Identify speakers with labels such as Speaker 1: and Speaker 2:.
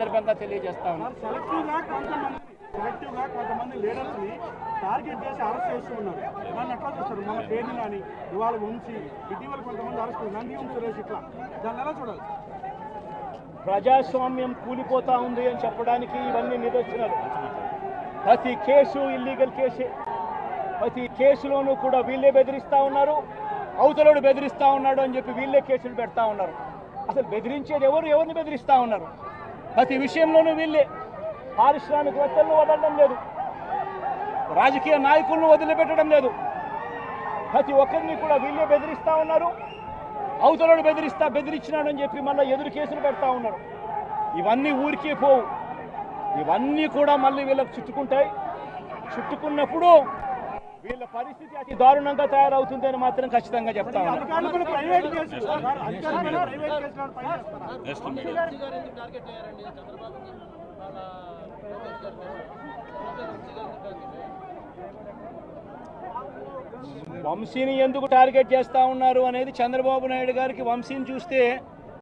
Speaker 1: సందర్భంగా తెలియజేస్తా ఉన్నాను
Speaker 2: సెలెక్టివ్గా కొంతమంది సెలెక్టివ్గా కొంతమంది లీడర్స్ని టార్గెట్ చేసి అరెస్ట్ చేస్తూ ఉన్నారు. దాన్ని ఎట్లా చూస్తారు? మన పేరుని కానీ ఇవాళ వంశీ ఇటీవల కొంతమంది అరెస్ట్ నంది వంశీ సురేష్ ఇట్లా. దాన్ని ఎలా చూడాలి?
Speaker 1: ప్రజాస్వామ్యం కూలిపోతా ఉంది అని చెప్పడానికి ఇవన్నీ నిదర్శనాలు. ప్రతి కేసు ఇల్లీగల్ కేసే. ప్రతి కేసులోనూ కూడా వీళ్ళే బెదిరిస్తా ఉన్నారు. అవతలోడు బెదిరిస్తా ఉన్నాడు అని చెప్పి వీళ్ళే కేసులు పెడతా ఉన్నారు. అసలు బెదిరించేది ఎవరు? ఎవరిని బెదిరిస్తా ఉన్నారు? ప్రతి విషయంలోనూ వీళ్ళే. పారిశ్రామికవేత్తలను వదలడం లేదు. రాజకీయ నాయకులను వదిలిపెట్టడం లేదు. ప్రతి ఒక్కరిని కూడా వీళ్ళే బెదిరిస్తూ ఉన్నారు. అవతలను బెదిరిస్తా బెదిరించినాడని చెప్పి మళ్ళీ ఎదురు కేసులు పెడతా ఉన్నారు. ఇవన్నీ ఊరికే పోవు. ఇవన్నీ కూడా మళ్ళీ వీళ్ళకు చుట్టుకుంటాయి. చుట్టుకున్నప్పుడు వీళ్ళ పరిస్థితి అతి దారుణంగా తయారవుతుందని మాత్రం ఖచ్చితంగా చెప్తా వంశీని ఎందుకు టార్గెట్ చేస్తా ఉన్నారు అనేది చంద్రబాబు నాయుడు గారికి వంశీని చూస్తే